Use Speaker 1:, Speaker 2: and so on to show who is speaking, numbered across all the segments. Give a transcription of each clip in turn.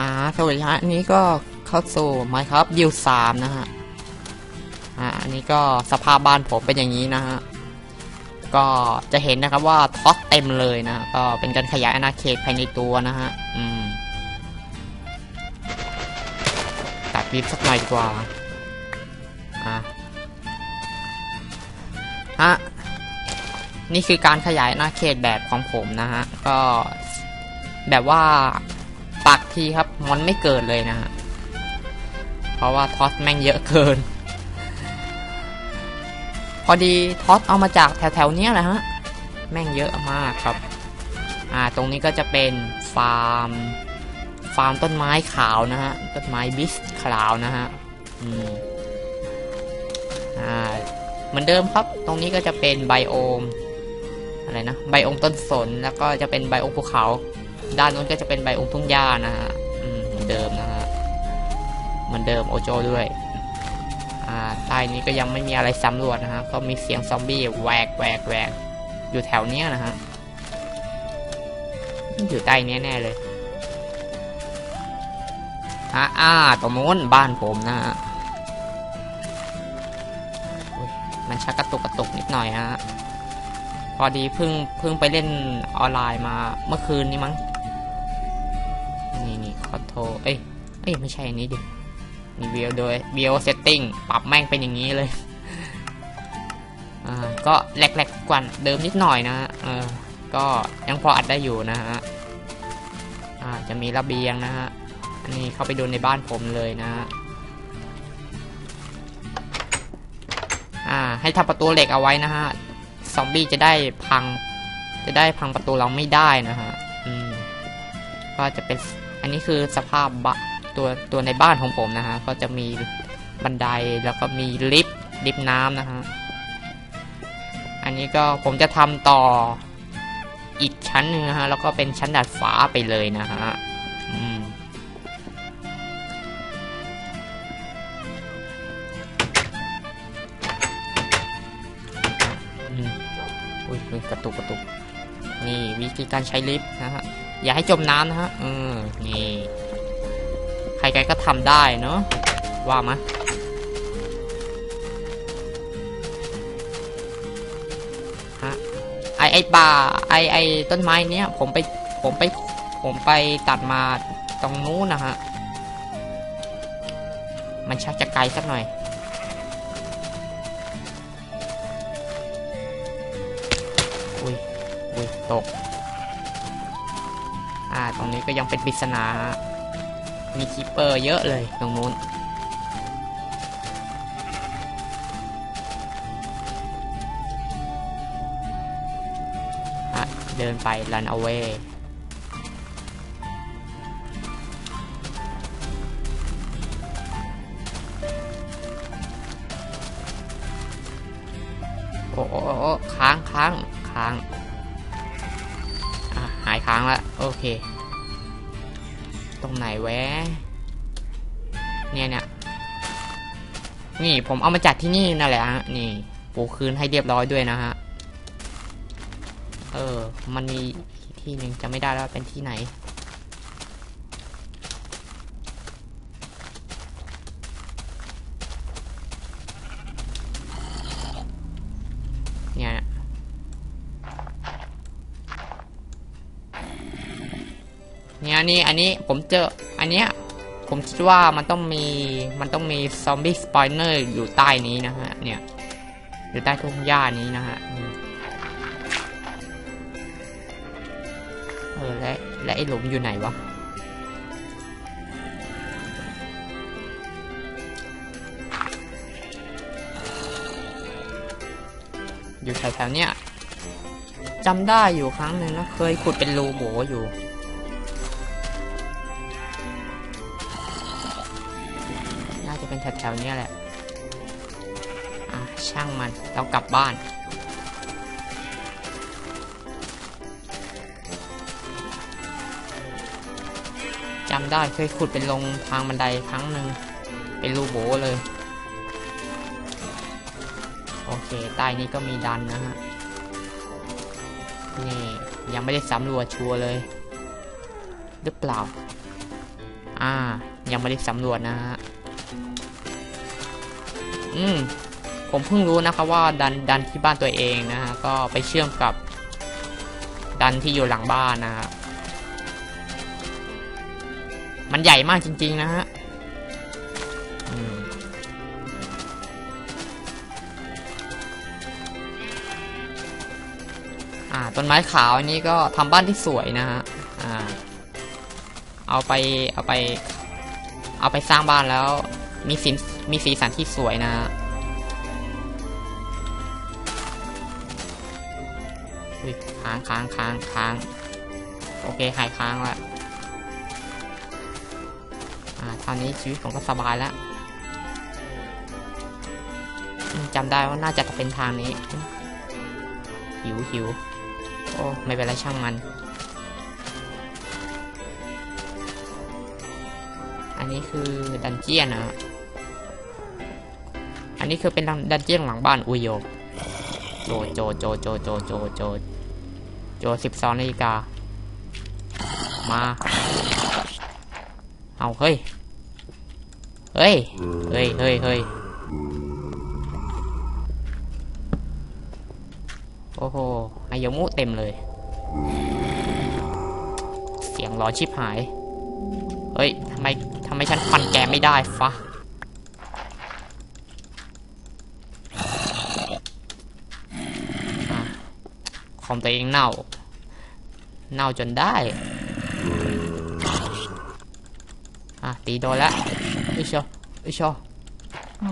Speaker 1: อ่าสวัสดีฮะอันนี้ก็เข้าสู่ไมครับยิวสามนะฮะ อ่าอันนี้ก็สภาพบ้านผมเป็นอย่างนี้นะฮะ ก็จะเห็นนะครับว่าท็อตเต็มเลยนะ ก็เป็นการขยายอาณาเขตภายในตัวนะฮะ อืมตัดวิบสักหน่อยดีกว่า อะฮะนี่คือการขยายอาณาเขตแบบของผมนะฮะ ก็แบบว่า ปักทีครับมอนไม่เกิดเลยนะฮะเพราะว่าท็อตแม่งเยอะเกิน พอดีท็อตเอามาจากแถวๆเนี้ยแหละฮะแม่งเยอะมากครับ อ่าตรงนี้ก็จะเป็นฟาร์ม ฟาร์มต้นไม้ขาวนะฮะต้นไม้บิสขาวนะฮะอืมอ่าเหมือนเดิมครับ ตรงนี้ก็จะเป็นไบโอมอะไรนะไบโอมต้นสนแล้วก็จะเป็นไบโอมภูเขา ด้านนู้นก็จะเป็นไบโอมทุ่งหญ้านะฮะเหมือนเดิมนะฮะเหมือนเดิมโอโจด้วยอ่าใต้นี้ก็ยังไม่มีอะไรสำรวจนะฮะก็มีเสียงซอมบี้แหวกแหวกแหวกอยู่แถวเนี้ยนะฮะอยู่ใต้เนี้ยแน่เลยอ่าอ่าตรงนู้นบ้านผมนะฮะมันชักกระตุกกระตุกนิดหน่อยฮะพอดีเพิ่งเพิ่งไปเล่นออนไลน์มาเมื่อคืนนี้มั้ง นี่นี่ขอโทษเอ้ย เอ้ย ไม่ใช่อันนี้ดินี่วิวโดยวิวเซตติ้งปรับแม่งเป็นอย่างนี้เลย อ่า ก็แหลกๆกว่าเดิมนิดหน่อยนะฮะเออ ก็ยังพออัดได้อยู่นะฮะ อ่า จะมีระเบียงนะฮะ อันนี้เข้าไปดูในบ้านผมเลยนะฮะอ่า ให้ทำประตูเหล็กเอาไว้นะฮะ ซอมบี้จะได้พัง จะได้พังประตูเราไม่ได้นะฮะ อืม ก็จะเป็น อันนี้คือสภาพบะตัวตัวในบ้านของผมนะฮะก็จะมีบันไดแล้วก็มีลิฟต์ลิฟต์น้ำนะฮะอันนี้ก็ผมจะทำต่ออีกชั้นหนึ่งนะฮะแล้วก็เป็นชั้นดาดฟ้าไปเลยนะฮะอืมอืมอุ้ยอุ้ยกระตุกกระตุกนี่วิธีการใช้ลิฟต์นะฮะ อย่าให้จมน้ำนะฮะเออนี่ใครๆก็ทำได้เนอะว่ามะฮะไอไอป่าไอไอต้นไม้เนี้ยผมไปผมไปผมไปตัดมาตรงนู้นนะฮะ มันชักจะไกลสักหน่อยอุ้ยอุ้ยตก อ่า ตรงนี้ก็ยังเป็นปริศนา มีคีเปอร์เยอะเลยตรงนู้น เดินไป run away โอ้โอ้โอ้โอ้ค้างค้างค้างาย ค้างละโอเค ตรงไหนแวะเนี่ยเนี่ยนี่ผมเอามาจัดที่นี่นั่นแหละฮะนี่ปูคืนให้เรียบร้อยด้วยนะฮะเออมันมีที่หนึ่งจะไม่ได้แล้วเป็นที่ไหน นี่ยนี่อันนี้ผมเจออันเนี้ยผมคิดว่ามันต้องมีมันต้องมีซอมบี้สปอยเนอร์อยู่ใต้นี้นะฮะเนี่ยอยู่ใต้ทุ่งหญ้านี้นะฮะเออและและไอ้หลุมอยู่ไหนวะอยู่แถวๆเนี้ยจำได้อยู่ครั้งหนึ่งนะเคยขุดเป็นรูโบอยู่ แถวๆนี้แหละ อะ ช่างมัน เรากลับบ้าน จำได้เคยขุดเป็นลงทางบันไดครั้งหนึ่ง เป็นรูโบเลย โอเค ใต้นี้ก็มีดันนะฮะ นี่ ยังไม่ได้สำรวจชัวร์เลย หรือเปล่า อ่า ยังไม่ได้สำรวจนะฮะ อืม ผมเพิ่งรู้นะครับว่าดันดันที่บ้านตัวเองนะฮะ ก็ไปเชื่อมกับ ดันที่อยู่หลังบ้านนะฮะ มันใหญ่มากจริง ๆ นะฮะอ่า ต้นไม้ขาวอันนี้ก็ทำบ้านที่สวยนะฮะ อ่า เอาไป เอาไป เอาไปสร้างบ้านแล้วมีสี มีสีสันที่สวยนะฮะอุ้ยค้างค้างค้างค้างโอเคหายค้างละอ่าตอนนี้ชีวิตผมก็สบายแล้วจำได้ว่าน่าจะเป็นทางนี้ หิวหิวโอ้ ไม่เป็นไรช่างมัน อันนี้คือดันเจียนนะ นนี้คือเป็นดันเจี้ยนหลังบ้านอุยโยโจโจโจโจโจโจโจโจสิบสองนาฬิกา มา เอาเฮ้ย เฮ้ย เฮ้ยเฮ้ยเฮ้ยโอ้โหไอยมุเต็มเลย เสียงร้อนชิบหาย เฮ้ยทำไมทำไมฉันฟันแกไม่ได้ฟะ คอมตัวเองเน่า เน่าจนได้อะตีโดนแล้วอิชออิชอ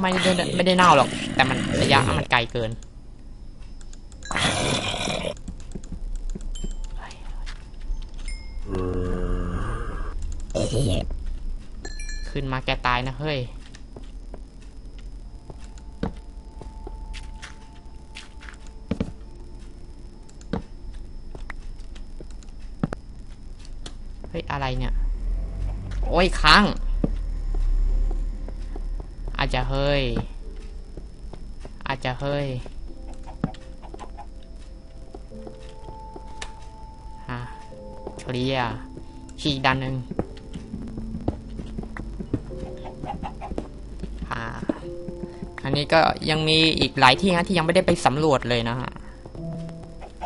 Speaker 1: ไม่ได้ไม่ได้เน่าหรอก แต่มันระยะมันไกลเกินขึ้นมาแกตายนะเฮ้ย อะไรเนี่ย โอ้ยค้าง อาจจะเฮ้ย อาจจะเฮ้ยฮะเคลียขีด้านหนึ่งอ่าอันนี้ก็ยังมีอีกหลายที่ฮะที่ยังไม่ได้ไปสำรวจเลยนะฮะ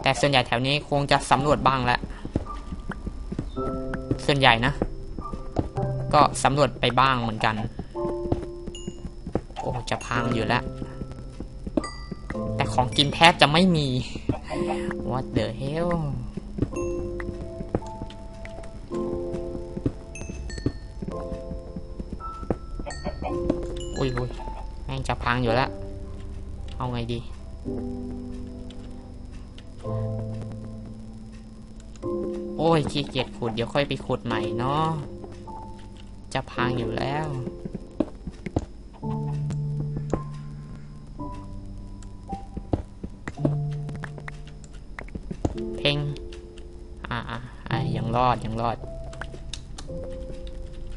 Speaker 1: แต่ส่วนใหญ่แถวนี้คงจะสำรวจบ้างแล้ว ส่วนใหญ่นะ ก็สำรวจไปบ้างเหมือนกัน โอ้ จะพังอยู่แล้ว แต่ของกินแทบจะไม่มี What the hell อุ้ยอุ้ยแม่งจะพังอยู่แล้ว เอาไงดี โอ้ยขี้เกียจขุดเดี๋ยวค่อยไปขุดใหม่เนาะจะพังอยู่แล้ว เพ่งอ่าอ่ายังรอดยังรอด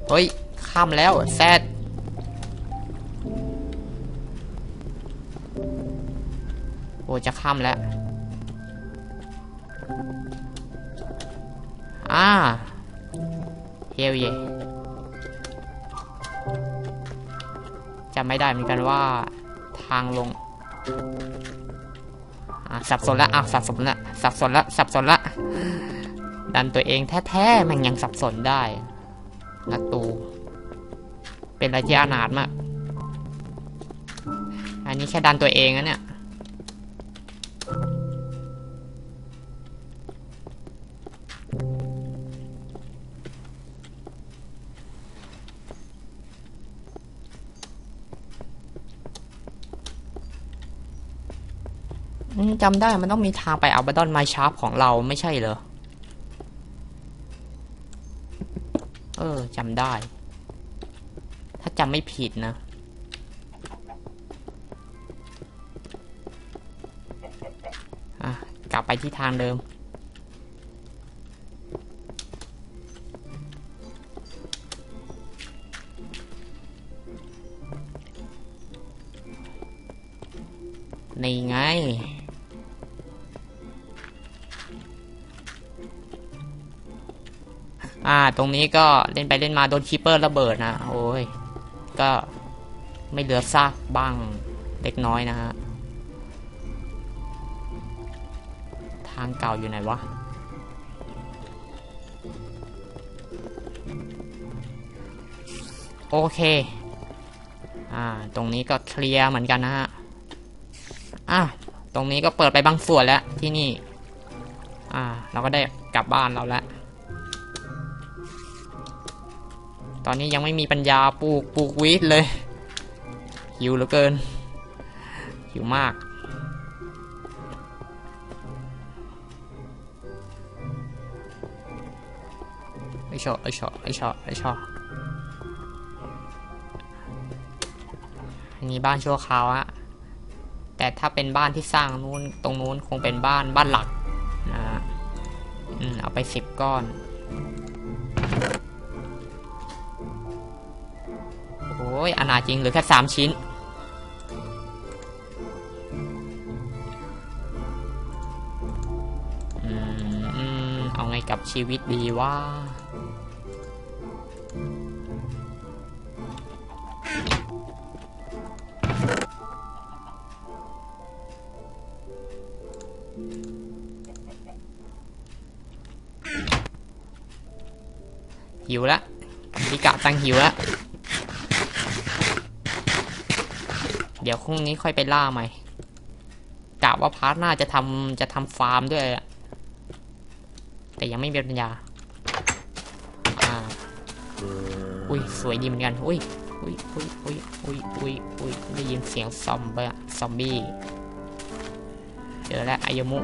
Speaker 1: เฮ้ย ข้ามแล้วแซดโอ้จะข้ามแล้ว เฮลเยจำไม่ได้เหมือนกันว่าทางลงสับสนละอะสับสนละสับสนละสับสนละดันตัวเองแท้ๆมันยังสับสนได้นักตู เป็นอะไรที่อนาถมาก อันนี้แค่ดันตัวเองนะเนี่ย จำได้มันต้องมีทางไปอัลบาดอนไมชาร์ปของเราไม่ใช่เหรอ เออจำได้ ถ้าจำไม่ผิดนะอะกลับไปที่ทางเดิม นี่ไง อ่า ตรงนี้ก็เล่นไปเล่นมาโดนคีเปอร์ระเบิดนะ โอ้ย ก็ไม่เหลือซากบ้างเล็กน้อยนะฮะ ทางเก่าอยู่ไหนวะ โอเค อ่า ตรงนี้ก็เคลียร์เหมือนกันนะฮะ อะ ตรงนี้ก็เปิดไปบางส่วนแล้วที่นี่ อ่า เราก็ได้กลับบ้านเราแล้ว ตอนนี้ยังไม่มีปัญญาปลูกปลูกวีดเลย หิวเหลือเกิน หิวมาก ไอชอไอชอไอชอไอชออันนี้บ้านชั่วคราวอะแต่ถ้าเป็นบ้านที่สร้างนู้นตรงนู้นคงเป็นบ้านบ้านหลักนะฮะอืมเอาไปสิบก้อน อ้ยอนาจริงเหลือแค่สามชิ้นอเอาไงกับชีวิตดีว่าหิวละพิกะตั้งหิวละ เดี๋ยวพรุ่งนี้ค่อยไปล่าใหม่กะว่าพาร์ทหน้าจะทำจะทำฟาร์มด้วยอะแต่ยังไม่มีปัญญาอ่าอุ้ยสวยดีเหมือนกันอุ้ยอุ้ยอุ้ยอุ้ยอุ้ยอุ้ยอุ้ยได้ยินเสียงซอมบะซอมบี้เจอแล้วอายมุ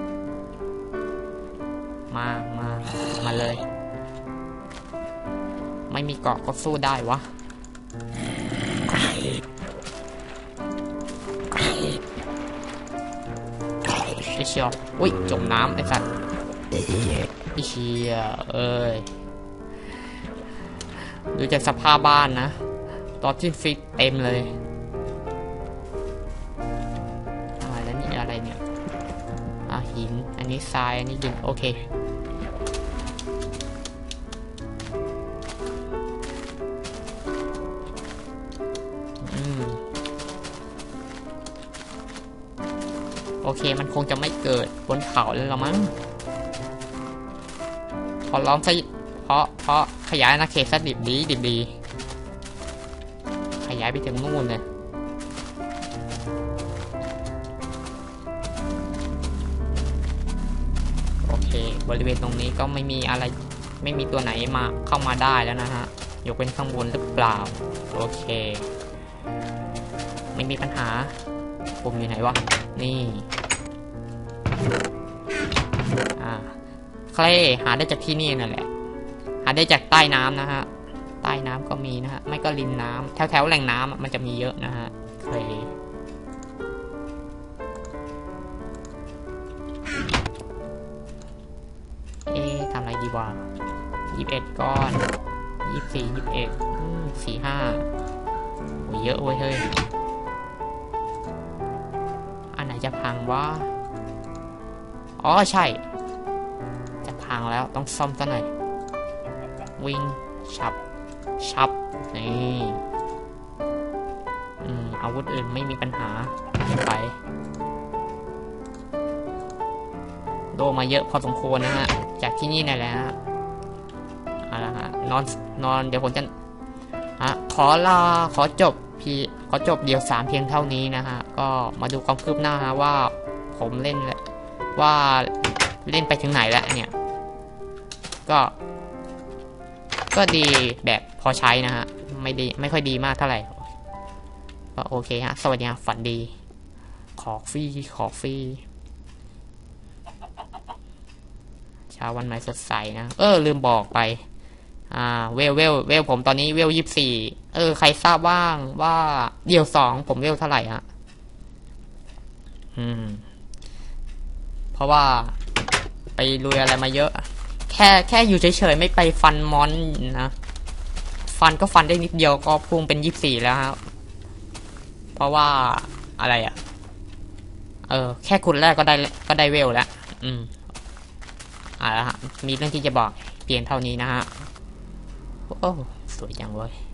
Speaker 1: มามามาเลย ไม่มีเกาะก็สู้ได้วะ เชียวอุ้ยจมน้ำไอ้สัตว์ไอเชียเอ้ยดูจากสภาพบ้านนะตอนที่ฟิตเต็มเลยอะไรแล้วนี่อะไรเนี่ยอะหิน อันนี้ทราย อันนี้ดิน โอเค มันคงจะไม่เกิดบนเขาแล้วละมั้งพอล้อมซะเพราะเพราะขยายอาณาเขตซะดิบดีดิบดีขยายไปถึงนู่นเลยโอเค บริเวณตรงนี้ก็ไม่มีอะไรไม่มีตัวไหนมาเข้ามาได้แล้วนะฮะยกเป็นข้างบนหรือเปล่า โอเค ไม่มีปัญหาผมอยู่ไหนวะ นี่ เคลหาได้จากที่นี่นั่นแหละ หาได้จากใต้น้ำนะฮะ ใต้น้ำก็มีนะฮะ ไม่ก็ริมน้ำแถวแถวๆแหล่งน้ำอะมันจะมีเยอะนะฮะ เคลเอ๊ทำอะไรดีวะยี่สิบเอ็ดก้อนยี่สี่ยี่สิบเอ็ดสี่ห้าโอ้เยอะเว้ยเฮ้ย อันไหนจะพังวะ อ๋อใช่ พังแล้วต้องซ่อมซะหน่อย วิ่งฉับฉับ นี่อืมอาวุธอื่นไม่มีปัญหาไป โดนมาเยอะพอสมควรนะฮะ จากที่นี่นี่นแหละฮะเอาละฮะนอนนอนเดี๋ยวผมจะอะขอลาขอจบพีขอจบเดียวสามเพียงเท่านี้นะฮะ ก็มาดูความคืบหน้าฮะว่าผมเล่นว่าเล่นไปถึงไหนแล้วเนี่ย ก็ ก็ดีแบบพอใช้นะฮะ ไม่ดีไม่ค่อยดีมากเท่าไหร่ก็โอเคฮะ สวัสดีฮะฝันดี ขอฟรีขอฟรีเช้าวันใหม่สดใสนะ เออ ลืมบอกไป อ่า เวลเวลเวลผมตอนนี้เวลยี่สี่เออ ใครทราบบ้างว่าเดี่ยวสองผมเวลเท่าไหร่ฮะ อืม เพราะว่าไปลุยอะไรมาเยอะ แค่แค่อยู่เฉยๆไม่ไปฟันมอนนะฟันก็ฟันได้นิดเดียวก็พุ่งเป็นยี่สี่แล้วครับเพราะว่าอะไรอะ่ะ เออ แค่คุณแรกก็ได้ก็ได้เวลแล้ว อืมอ่าละมีเรื่องที่จะบอก เปลี่ยนเท่านี้นะฮะ โอ้ สวยจังเว้ย